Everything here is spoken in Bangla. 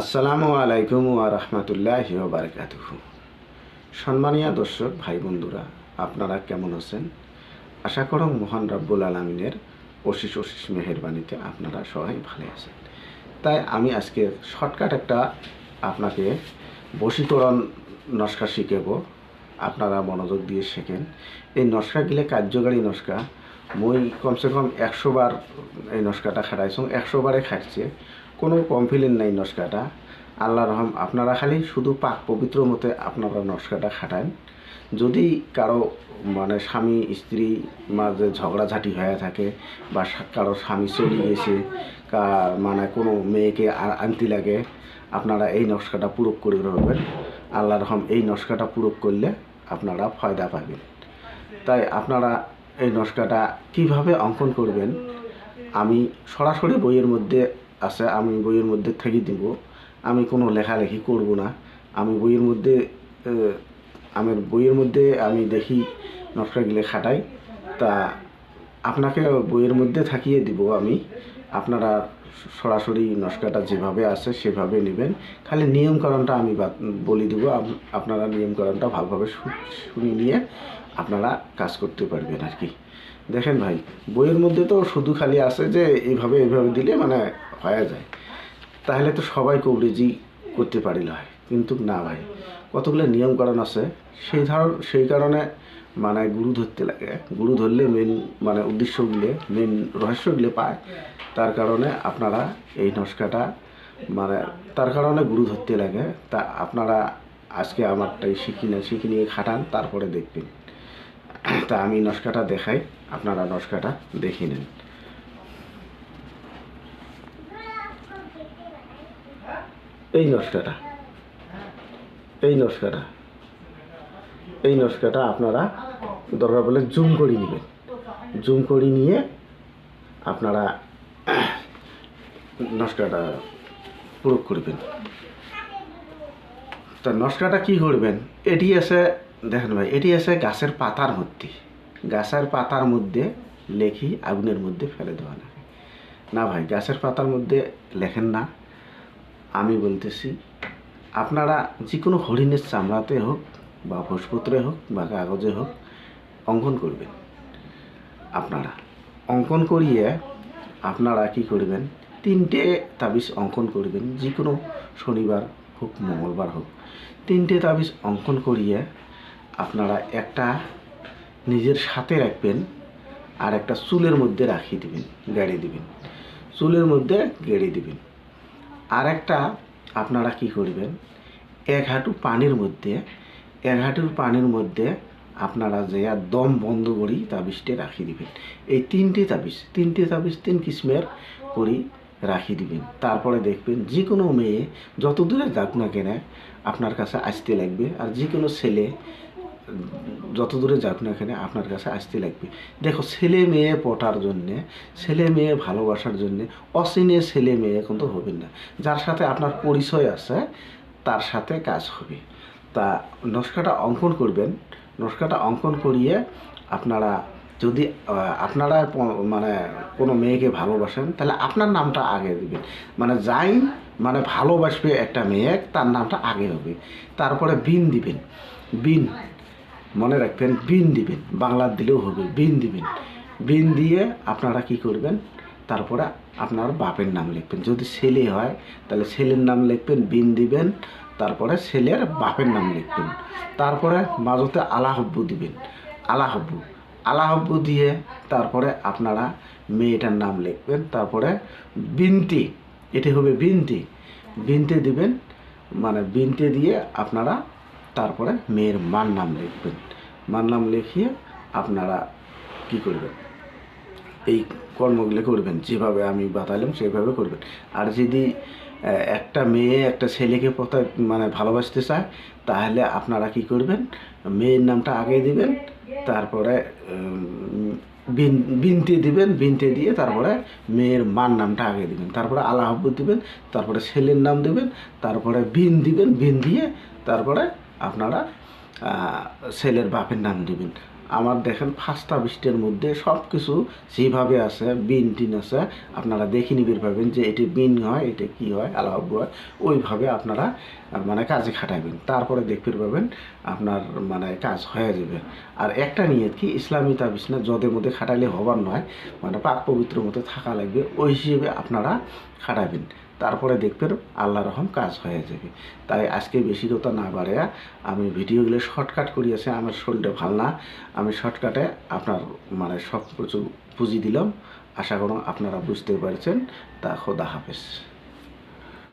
আসসালামু আলাইকুম ওয়া রাহমাতুল্লাহি ওয়া বারাকাতুহু। সম্মানীয় দর্শক, ভাই বন্ধুরা, আপনারা কেমন আছেন? আশা করং মহান রব্বুল আলমিনের অশিস অশিস মেহেরবানিতে আপনারা সবাই ভালো আছেন। তাই আমি আজকে শর্টকাট একটা আপনাকে বশীকরণ নস্কা শিখাব। আপনারা মনোযোগ দিয়ে শেখেন। এই নস্কাগুলো কার্যকারী নস্কা। মই কমসে কম একশো বার এই নস্কাটা খাটাইছোঁ একশো বারে খাটছে। কোনো কমপ্লেন নাই নস্কাটা। আল্লাহ রহম, আপনারা খালি শুধু পাক পবিত্র মতে আপনারা নস্কাটা খাটান। যদি কারও মানে স্বামী, স্ত্রী মাঝে ঝগড়াঝাটি হয়ে থাকে বা কারও স্বামী চলে গেছে মানে কোনো মেয়েকে আনতে লাগে, আপনারা এই নস্কাটা পূরক করে রাখবেন। আল্লাহ রহম, এই নস্কাটা পূরক করলে আপনারা ফায়দা পাবেন। তাই আপনারা এই নস্কাটা কীভাবে অঙ্কন করবেন, আমি সরাসরি বইয়ের মধ্যে আছে, আমি বইয়ের মধ্যে থেকে দিব। আমি কোনো লেখালেখি করব না। আমি বইয়ের মধ্যে আমার বইয়ের মধ্যে আমি দেখি নকশাগুলো খাটাই তা আপনাকে বইয়ের মধ্যে থাকিয়ে দিব আমি। আপনারা সরাসরি নস্কাটা যেভাবে আছে সেভাবে নেবেন। খালি নিয়মকরণটা আমি বলে দিব। আপনারা নিয়মকরণটা ভালোভাবে শুনে নিয়ে আপনারা কাজ করতে পারবেন আর কি। দেখেন ভাই, বইয়ের মধ্যে তো শুধু খালি আছে যে এইভাবে এইভাবে দিলে মানে হয়ে যায়। তাহলে তো সবাই কবরেজি করতে পারিল হয়। কিন্তু না ভাই, কতগুলো নিয়মকরণ আছে, সেই ধর, সেই কারণে মানে গুরু ধরতে লাগে। গুরু ধরলে মেন মানে উদ্দেশ্যগুলো মেন রহস্যগুলো পায়। তার কারণে আপনারা এই নস্কাটা মানে তার কারণে গুরু ধরতে লাগে। তা আপনারা আজকে আমারটাই শিখি না, শিখি নিয়ে খাটান, তারপরে দেখবেন। তা আমি নস্কাটা দেখাই। আপনারা নস্কাটা দেখে নেন। এই নস্কাটা। এই নস্কাটা। এই নস্কাটা আপনারা দরকার বলে জুম করে নেবেন। জুম করে নিয়ে আপনারা নস্কাটা প্রয়োগ করবেন। তা নস্কাটা কি করবেন? এটি আছে দেখেন ভাই, এটি আছে গাছের পাতার মধ্যে গাছের পাতার মধ্যে লেখি, আগুনের মধ্যে ফেলে দেওয়া লাগে। না ভাই, গাছের পাতার মধ্যে লেখেন না। আমি বলতেছি, আপনারা যে কোনো হরিণের চামড়াতে হোক, বা ভোজপত্রে হোক, বা কাগজে হোক, অঙ্কন করবেন। আপনারা অঙ্কন করিয়ে আপনারা কি করবেন? তিনটে তাবিজ অঙ্কন করবেন যে কোনো শনিবার হোক, মঙ্গলবার হোক। তিনটে তাবিজ অঙ্কন করিয়ে আপনারা একটা নিজের সাথে রাখবেন আর একটা চুলের মধ্যে রাখিয়ে দিবেন, গাড়ি দিবেন। চুলের মধ্যে গেড়ে দিবেন। আর একটা আপনারা কি করবেন, এক হাঁটু পানির মধ্যে, এক হাঁটুর পানির মধ্যে আপনারা যে দম বন্ধ করি তাবিজটা রাখি দিবেন। এই তিনটে তাবিজ তিনটে তাবিজ তিন কিসমের করি রাখি দিবেন। তারপরে দেখবেন যে কোনো মেয়ে যত দূরে যাক না কেন আপনার কাছে আসতে লাগবে আর যে কোনো ছেলে যত দূরে যাক না এখানে আপনার কাছে আসতে লাগবে। দেখো, ছেলে মেয়ে পটার জন্যে, ছেলে মেয়ে ভালোবাসার জন্যে অচিনে ছেলে মেয়ে কিন্তু হবেন না। যার সাথে আপনার পরিচয় আছে, তার সাথে কাজ হবে। তা নস্কাটা অঙ্কন করবেন। নস্কাটা অঙ্কন করিয়ে আপনারা যদি আপনারা মানে কোনো মেয়েকে ভালোবাসেন, তাহলে আপনার নামটা আগে দিবেন। মানে যাই মানে ভালোবাসবে একটা মেয়ে, তার নামটা আগে হবে। তারপরে বিন দিবেন। বিন মনে রাখবেন, বিন দিবেন বাংলার দিলেও হবে, বিন দিবেন। বিন দিয়ে আপনারা কি করবেন? তারপরে আপনার বাপের নাম লিখবেন। যদি ছেলে হয়, তাহলে ছেলের নাম লিখবেন, বিন দিবেন, তারপরে ছেলের বাপের নাম লিখবেন। তারপরে মাঝতে আলাহব্বু দিবেন, আলাহব্বু। আলাহব্বু দিয়ে তারপরে আপনারা মেয়েটার নাম লিখবেন, তারপরে বিনতি, এটি হবে বিনতি। বিনতে দিবেন মানে বিনতে দিয়ে আপনারা তারপরে মেয়ের মার নাম লিখবেন। মার নাম লিখিয়ে আপনারা কি করবেন? এই কর্মগুলো করবেন, যেভাবে আমি বাতালাম সেভাবে করবেন। আর যদি একটা মেয়ে একটা ছেলেকে পথে মানে ভালোবাসতে চায়, তাহলে আপনারা কি করবেন? মেয়ের নামটা আগে দিবেন, তারপরে বিনতে দিবেন, বিনতে দিয়ে তারপরে মেয়ের মার নামটা আগে দিবেন। তারপরে আল্লাহব্বু দিবেন, তারপরে ছেলের নাম দিবেন, তারপরে বিন দিবেন, বিন দিয়ে তারপরে আপনারা ছেলের বাপের নাম দিবেন। আমার দেখেন ফাস্তা বৃষ্টির মধ্যে সব কিছু যেভাবে আছে, বিন টিন আছে, আপনারা দেখে নিবির পাবেন যে এটি বিন হয়, এটা কি হয় আলাহ হয় ওইভাবে আপনারা মানে কাজে খাটাবেন তারপরে দেখতে পাবেন আপনার মানে কাজ হয়ে যাবে। আর একটা নিয়ে কি, ইসলামী তাবিজ না, যদের মধ্যে খাটালে হবার নয় মানে পাক পবিত্র মতো থাকা লাগবে, ওই হিসেবে আপনারা খাটাবেন তারপরে দেখবেন আল্লাহ রহম কাজ হয়ে যাবে। তাই আজকে বেশি কথা না বাড়ে আমি ভিডিওগুলো শর্টকাট করিয়েছে, আমার শরীরটা ভালো না। আমি শর্টকাটে আপনার মানে সব কিছু পুঁজি দিলাম। আশা করুন আপনারা বুঝতে পারছেন। তা খোদা হাফেজ।